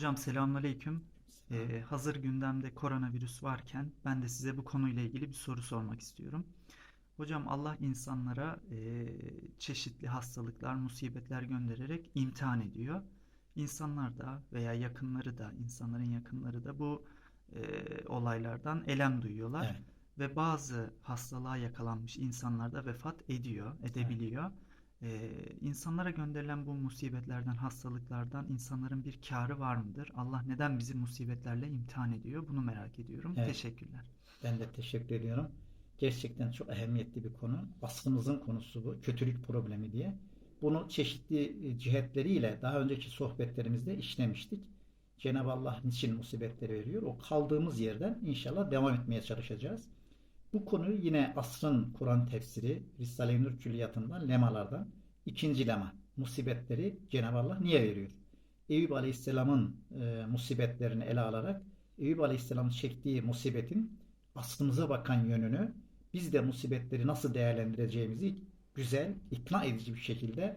Hocam selamünaleyküm. Ee, hazır gündemde koronavirüs varken ben de size bu konuyla ilgili bir soru sormak istiyorum. Hocam Allah insanlara e, çeşitli hastalıklar, musibetler göndererek imtihan ediyor. İnsanlar da veya yakınları da, insanların yakınları da bu e, olaylardan elem duyuyorlar. Evet. Ve bazı hastalığa yakalanmış insanlar da vefat ediyor, edebiliyor. Ee, insanlara gönderilen bu musibetlerden, hastalıklardan insanların bir kârı var mıdır? Allah neden bizi musibetlerle imtihan ediyor? Bunu merak ediyorum. Evet. Teşekkürler. Ben de teşekkür ediyorum. Gerçekten çok ehemmiyetli bir konu. Asrımızın konusu bu. Kötülük problemi diye. Bunu çeşitli e, cihetleriyle daha önceki sohbetlerimizde işlemiştik. Cenab-ı Allah niçin musibetleri veriyor? O kaldığımız yerden inşallah devam etmeye çalışacağız. Bu konuyu yine asrın Kur'an tefsiri Risale-i Nur Külliyatı'ndan lemalardan ikinci lema. Musibetleri Cenab-ı Allah niye veriyor? Eyüp Aleyhisselam'ın e, musibetlerini ele alarak Eyüp Aleyhisselam'ın çektiği musibetin aslımıza bakan yönünü biz de musibetleri nasıl değerlendireceğimizi güzel, ikna edici bir şekilde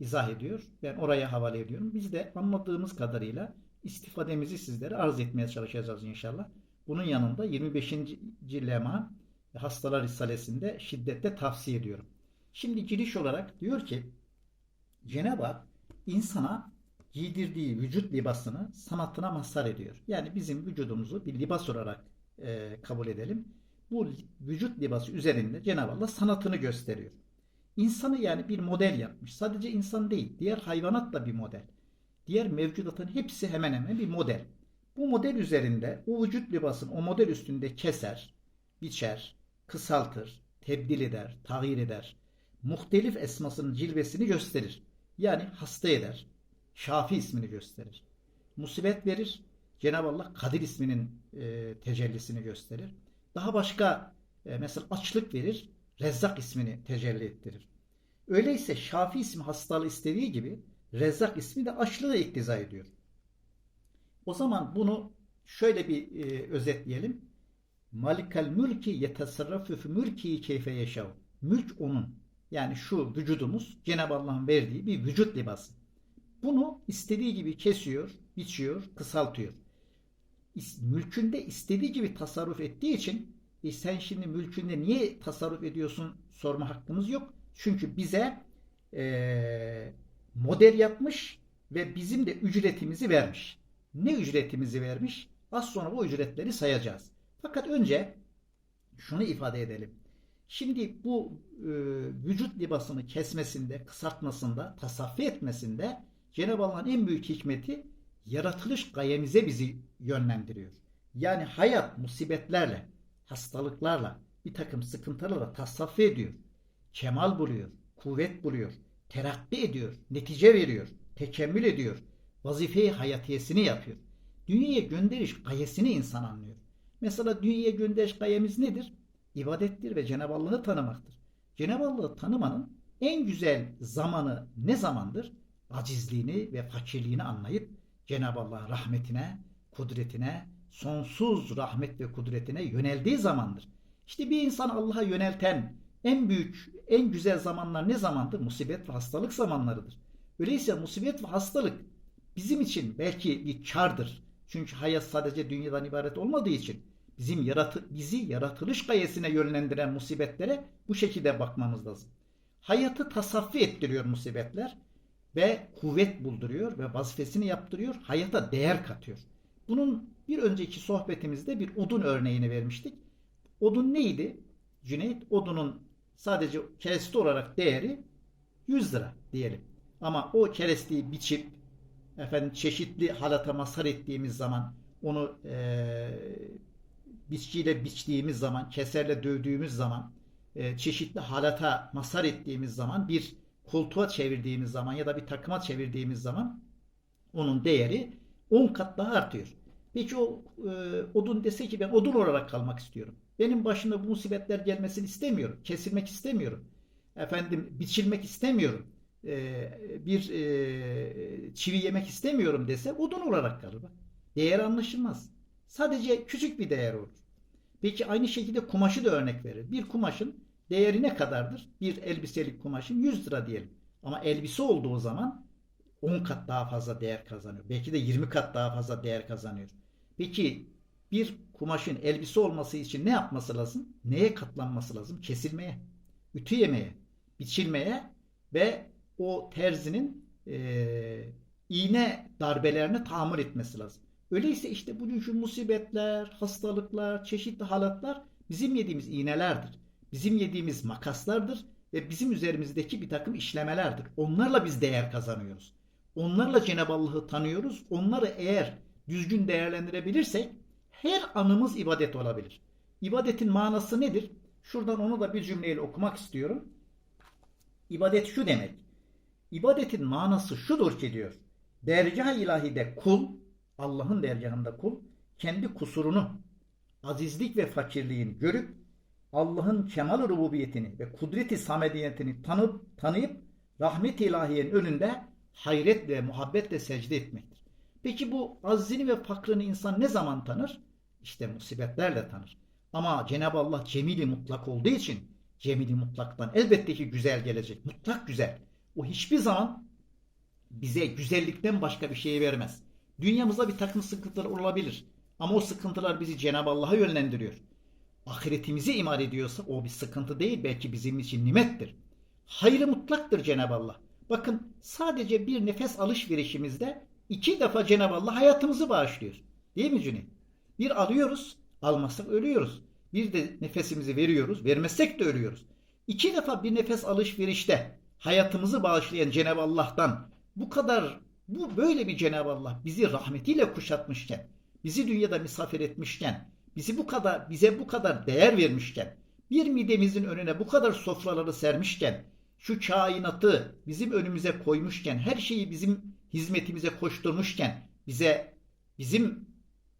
izah ediyor. Ben oraya havale ediyorum. Biz de anladığımız kadarıyla istifademizi sizlere arz etmeye çalışacağız inşallah. Bunun yanında 25. lema Hastalar Risalesi'nde şiddetle tavsiye ediyorum. Şimdi giriş olarak diyor ki Cenab-ı Hak insana giydirdiği vücut libasını sanatına mazhar ediyor. Yani bizim vücudumuzu bir libas olarak e, kabul edelim. Bu vücut libası üzerinde Cenab-ı Allah sanatını gösteriyor. İnsanı yani bir model yapmış. Sadece insan değil, diğer hayvanat da bir model. Diğer mevcudatın hepsi hemen hemen bir model. Bu model üzerinde o vücut libasını o model üstünde keser, biçer, kısaltır, tebdil eder, tahir eder. Muhtelif esmasının cilvesini gösterir. Yani hasta eder. Şafi ismini gösterir. Musibet verir. Cenab-ı Allah Kadir isminin e, tecellisini gösterir. Daha başka e, mesela açlık verir. Rezzak ismini tecelli ettirir. Öyleyse Şafi ismi hastalığı istediği gibi Rezzak ismi de açlığı iktiza ediyor. O zaman bunu şöyle bir e, özetleyelim. Malikal mülki yetesarrafu fi mülki keyfe yeşav. Mülk onun. Yani şu vücudumuz Cenab-ı Allah'ın verdiği bir vücut libası. Bunu istediği gibi kesiyor, biçiyor, kısaltıyor. Mülkünde istediği gibi tasarruf ettiği için e sen şimdi mülkünde niye tasarruf ediyorsun sorma hakkımız yok. Çünkü bize e, model yapmış ve bizim de ücretimizi vermiş. Ne ücretimizi vermiş? Az sonra bu ücretleri sayacağız. Fakat önce şunu ifade edelim. Şimdi bu e, vücut libasını kesmesinde, kısaltmasında, tasaffi etmesinde Cenab-ı Allah'ın en büyük hikmeti yaratılış gayemize bizi yönlendiriyor. Yani hayat musibetlerle, hastalıklarla, bir takım sıkıntılarla tasaffi ediyor. Kemal buluyor, kuvvet buluyor, terakki ediyor, netice veriyor, tekemmül ediyor. Vazife-i hayatiyesini yapıyor. Dünyaya gönderiş gayesini insan anlıyor. Mesela dünyaya gönderiş gayemiz nedir? İbadettir ve Cenab-ı Allah'ı tanımaktır. Cenab-ı Allah'ı tanımanın en güzel zamanı ne zamandır? Acizliğini ve fakirliğini anlayıp Cenab-ı Allah'ın rahmetine, kudretine, sonsuz rahmet ve kudretine yöneldiği zamandır. İşte bir insan Allah'a yönelten en büyük, en güzel zamanlar ne zamandır? Musibet ve hastalık zamanlarıdır. Öyleyse musibet ve hastalık bizim için belki bir kardır. Çünkü hayat sadece dünyadan ibaret olmadığı için bizim yaratı, bizi yaratılış gayesine yönlendiren musibetlere bu şekilde bakmamız lazım. Hayatı tasaffi ettiriyor musibetler ve kuvvet bulduruyor ve vazifesini yaptırıyor, hayata değer katıyor. Bunun bir önceki sohbetimizde bir odun örneğini vermiştik. Odun neydi? Cüneyt, odunun sadece kereste olarak değeri 100 lira diyelim. Ama o keresteyi biçip efendim çeşitli halata mazhar ettiğimiz zaman onu e, biçkiyle biçtiğimiz zaman, keserle dövdüğümüz zaman, e, çeşitli halata mazhar ettiğimiz zaman, bir koltuğa çevirdiğimiz zaman ya da bir takıma çevirdiğimiz zaman onun değeri 10 kat daha artıyor. Peki o e, odun dese ki ben odun olarak kalmak istiyorum. Benim başıma bu musibetler gelmesini istemiyorum. Kesilmek istemiyorum. Efendim biçilmek istemiyorum. E, bir e, çivi yemek istemiyorum dese odun olarak kalır. Değer anlaşılmaz. Sadece küçük bir değer olur. Peki aynı şekilde kumaşı da örnek verir. Bir kumaşın değeri ne kadardır? Bir elbiselik kumaşın 100 lira diyelim. Ama elbise olduğu zaman 10 kat daha fazla değer kazanıyor. Belki de 20 kat daha fazla değer kazanıyor. Peki bir kumaşın elbise olması için ne yapması lazım? Neye katlanması lazım? Kesilmeye, ütü yemeye, biçilmeye ve o terzinin eee, iğne darbelerini tahammül etmesi lazım. Öyleyse işte bugünkü musibetler, hastalıklar, çeşitli halatlar bizim yediğimiz iğnelerdir. Bizim yediğimiz makaslardır ve bizim üzerimizdeki bir takım işlemelerdir. Onlarla biz değer kazanıyoruz. Onlarla Cenab-ı Allah'ı tanıyoruz. Onları eğer düzgün değerlendirebilirsek her anımız ibadet olabilir. İbadetin manası nedir? Şuradan onu da bir cümleyle okumak istiyorum. İbadet şu demek. İbadetin manası şudur ki diyor. Dergah-ı ilahide kul, Allah'ın dergahında kul, kendi kusurunu, azizlik ve fakirliğini görüp Allah'ın kemal rububiyetini ve kudreti samediyetini tanıp tanıyıp rahmet ilahiyenin önünde hayret ve muhabbetle secde etmektir. Peki bu aczini ve fakrını insan ne zaman tanır? İşte musibetlerle tanır. Ama Cenab-ı Allah cemili mutlak olduğu için cemili mutlaktan elbette ki güzel gelecek. Mutlak güzel. O hiçbir zaman bize güzellikten başka bir şey vermez. Dünyamızda bir takım sıkıntılar olabilir. Ama o sıkıntılar bizi Cenab-ı Allah'a yönlendiriyor. Ahiretimizi iman ediyorsa o bir sıkıntı değil belki bizim için nimettir. Hayrı mutlaktır Cenab-ı Allah. Bakın sadece bir nefes alışverişimizde iki defa Cenab-ı Allah hayatımızı bağışlıyor. Değil mi Cüneyt? Bir alıyoruz, almazsak ölüyoruz. Bir de nefesimizi veriyoruz, vermezsek de ölüyoruz. İki defa bir nefes alışverişte hayatımızı bağışlayan Cenab-ı Allah'tan bu kadar, bu böyle bir Cenab-ı Allah bizi rahmetiyle kuşatmışken, bizi dünyada misafir etmişken, bizi bu kadar, bize bu kadar değer vermişken, bir midemizin önüne bu kadar sofraları sermişken, şu kainatı bizim önümüze koymuşken, her şeyi bizim hizmetimize koşturmuşken, bize bizim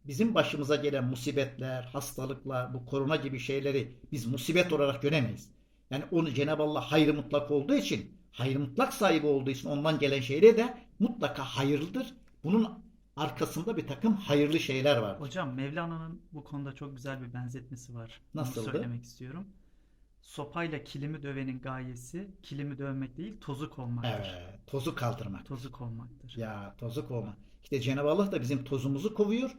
bizim başımıza gelen musibetler, hastalıklar, bu korona gibi şeyleri biz musibet olarak göremeyiz. Yani onu Cenab-ı Allah hayrı mutlak olduğu için, hayrı mutlak sahibi olduğu için ondan gelen şeyler de mutlaka hayırlıdır. Bunun arkasında bir takım hayırlı şeyler var. Hocam Mevlana'nın bu konuda çok güzel bir benzetmesi var. Nasıldı? söylemek istiyorum. Sopayla kilimi dövenin gayesi kilimi dövmek değil tozuk olmaktır. Evet, tozu kaldırmak. Tozuk olmaktır. Ya tozuk olma. İşte Cenab-ı Allah da bizim tozumuzu kovuyor.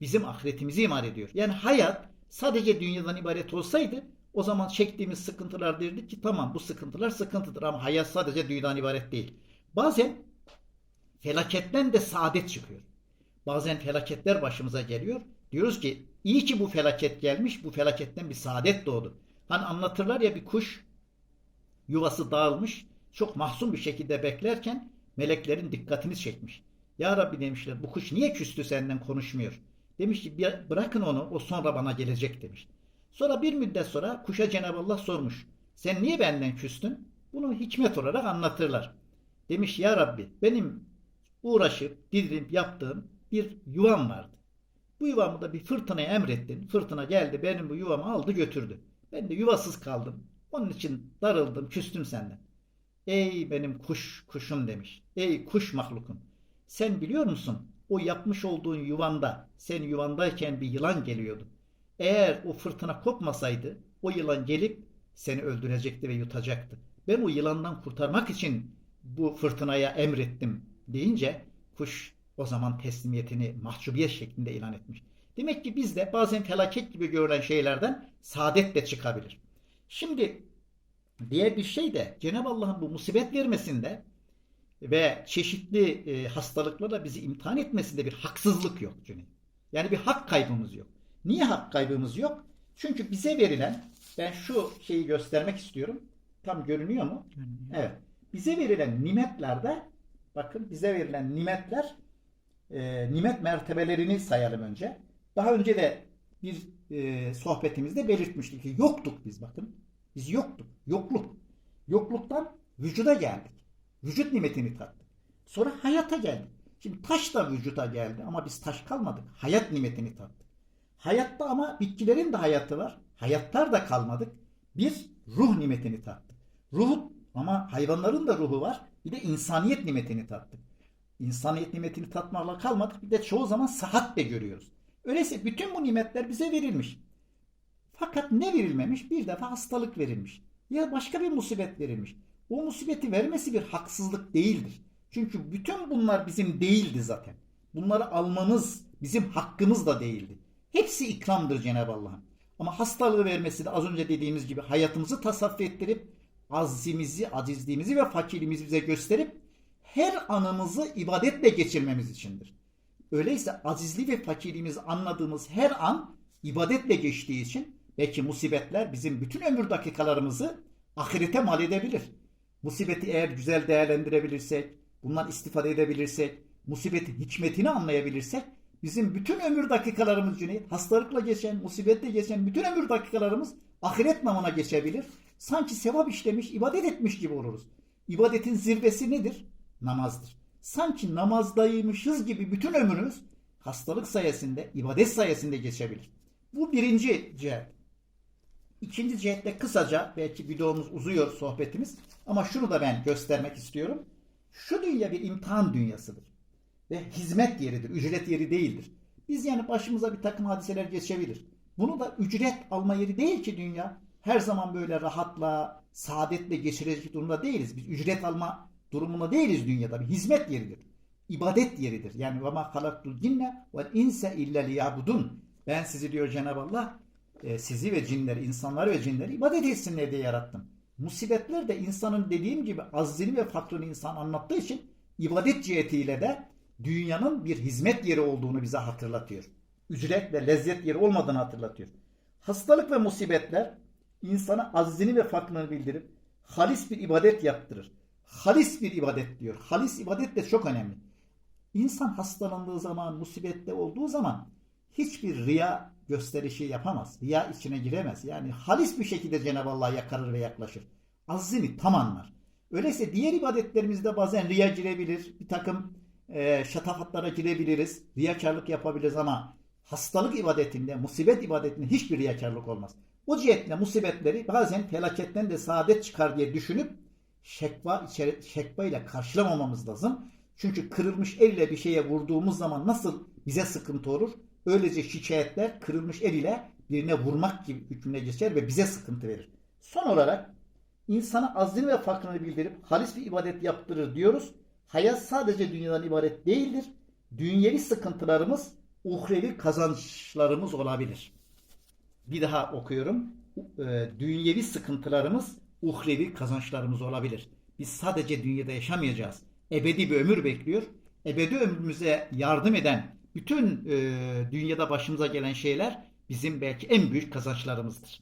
Bizim ahiretimizi iman ediyor. Yani hayat sadece dünyadan ibaret olsaydı o zaman çektiğimiz sıkıntılar derdik ki tamam bu sıkıntılar sıkıntıdır ama hayat sadece dünyadan ibaret değil. Bazen felaketten de saadet çıkıyor. Bazen felaketler başımıza geliyor. Diyoruz ki iyi ki bu felaket gelmiş bu felaketten bir saadet doğdu. Hani anlatırlar ya bir kuş yuvası dağılmış çok mahzun bir şekilde beklerken meleklerin dikkatini çekmiş. Ya Rabbi demişler bu kuş niye küstü senden konuşmuyor? Demiş ki "Bir- bırakın onu o sonra bana gelecek demiş. Sonra bir müddet sonra kuşa Cenab-ı Allah sormuş. Sen niye benden küstün? Bunu hikmet olarak anlatırlar. Demiş ya Rabbi benim uğraşıp didinip yaptığım bir yuvam vardı. Bu yuvamı da bir fırtınaya emrettin. Fırtına geldi benim bu yuvamı aldı götürdü. Ben de yuvasız kaldım. Onun için darıldım, küstüm senden. Ey benim kuş kuşum demiş. Ey kuş mahlukun. Sen biliyor musun? O yapmış olduğun yuvanda, sen yuvandayken bir yılan geliyordu. Eğer o fırtına kopmasaydı, o yılan gelip seni öldürecekti ve yutacaktı. Ben o yılandan kurtarmak için bu fırtınaya emrettim deyince kuş o zaman teslimiyetini mahcubiyet şeklinde ilan etmiş. Demek ki bizde bazen felaket gibi görülen şeylerden saadet de çıkabilir. Şimdi diğer bir şey de Cenab-ı Allah'ın bu musibet vermesinde ve çeşitli e, hastalıklarla bizi imtihan etmesinde bir haksızlık yok Cüneyt. Yani bir hak kaybımız yok. Niye hak kaybımız yok? Çünkü bize verilen, ben şu şeyi göstermek istiyorum. Tam görünüyor mu? Görünüyor. Evet. Bize verilen nimetlerde, bakın bize verilen nimetler, e, nimet mertebelerini sayalım önce. Daha önce de bir e, sohbetimizde belirtmiştik ki yoktuk biz bakın. Biz yoktuk. Yokluk. Yokluktan vücuda geldik. Vücut nimetini tattık. Sonra hayata geldik. Şimdi taş da vücuda geldi ama biz taş kalmadık. Hayat nimetini tattık. Hayatta ama bitkilerin de hayatı var. Hayatlar da kalmadık. Bir ruh nimetini tattık. Ruh ama hayvanların da ruhu var. Bir de insaniyet nimetini tattık. İnsaniyet nimetini tatmakla kalmadık. Bir de çoğu zaman sıhhat de görüyoruz. Öyleyse bütün bu nimetler bize verilmiş. Fakat ne verilmemiş? Bir defa hastalık verilmiş. Ya başka bir musibet verilmiş. O musibeti vermesi bir haksızlık değildir. Çünkü bütün bunlar bizim değildi zaten. Bunları almamız bizim hakkımız da değildi. Hepsi ikramdır Cenab-ı Allah'ın. Ama hastalığı vermesi de az önce dediğimiz gibi hayatımızı tasaffi ettirip azimizi, acizliğimizi ve fakirliğimizi bize gösterip her anımızı ibadetle geçirmemiz içindir. Öyleyse azizliği ve fakirliğimizi anladığımız her an ibadetle geçtiği için belki musibetler bizim bütün ömür dakikalarımızı ahirete mal edebilir. Musibeti eğer güzel değerlendirebilirsek, bundan istifade edebilirsek, musibetin hikmetini anlayabilirsek bizim bütün ömür dakikalarımız Cüneyt, hastalıkla geçen, musibetle geçen bütün ömür dakikalarımız ahiret namına geçebilir. Sanki sevap işlemiş, ibadet etmiş gibi oluruz. İbadetin zirvesi nedir? Namazdır. Sanki namazdaymışız gibi bütün ömrümüz hastalık sayesinde, ibadet sayesinde geçebilir. Bu birinci cihet. İkinci cihette kısaca belki videomuz uzuyor sohbetimiz ama şunu da ben göstermek istiyorum. Şu dünya bir imtihan dünyasıdır. Ve hizmet yeridir, ücret yeri değildir. Biz yani başımıza bir takım hadiseler geçebilir. Bunu da ücret alma yeri değil ki dünya. Her zaman böyle rahatla, saadetle geçirecek durumda değiliz. Biz ücret alma durumunda değiliz dünyada. Bir hizmet yeridir. İbadet yeridir. Yani ve ma halaktul cinne vel inse illa liyabudun. Ben sizi diyor Cenab-ı Allah e, sizi ve cinleri, insanları ve cinleri ibadet etsinler diye yarattım. Musibetler de insanın dediğim gibi azzini ve fakrını insan anlattığı için ibadet cihetiyle de dünyanın bir hizmet yeri olduğunu bize hatırlatıyor. Ücret ve lezzet yeri olmadığını hatırlatıyor. Hastalık ve musibetler insana aczini ve fakrını bildirip halis bir ibadet yaptırır. Halis bir ibadet diyor. Halis ibadet de çok önemli. İnsan hastalandığı zaman, musibette olduğu zaman hiçbir riya gösterişi yapamaz. Riya içine giremez. Yani halis bir şekilde Cenab-ı Allah'a yakarır ve yaklaşır. Azimi tam anlar. Öyleyse diğer ibadetlerimizde bazen riya girebilir. Bir takım e, şatafatlara girebiliriz. Riyakarlık yapabiliriz ama hastalık ibadetinde, musibet ibadetinde hiçbir riyakarlık olmaz. O cihetle musibetleri bazen felaketten de saadet çıkar diye düşünüp şekva, şekva ile karşılamamamız lazım. Çünkü kırılmış elle bir şeye vurduğumuz zaman nasıl bize sıkıntı olur? Öylece şikayetler kırılmış el ile birine vurmak gibi hükmüne geçer ve bize sıkıntı verir. Son olarak insana azini ve farkını bildirip halis bir ibadet yaptırır diyoruz. Hayat sadece dünyadan ibaret değildir. Dünyevi sıkıntılarımız uhrevi kazançlarımız olabilir. Bir daha okuyorum. E, Dünyevi sıkıntılarımız uhrevi kazançlarımız olabilir. Biz sadece dünyada yaşamayacağız. Ebedi bir ömür bekliyor. Ebedi ömrümüze yardım eden bütün e, dünyada başımıza gelen şeyler bizim belki en büyük kazançlarımızdır.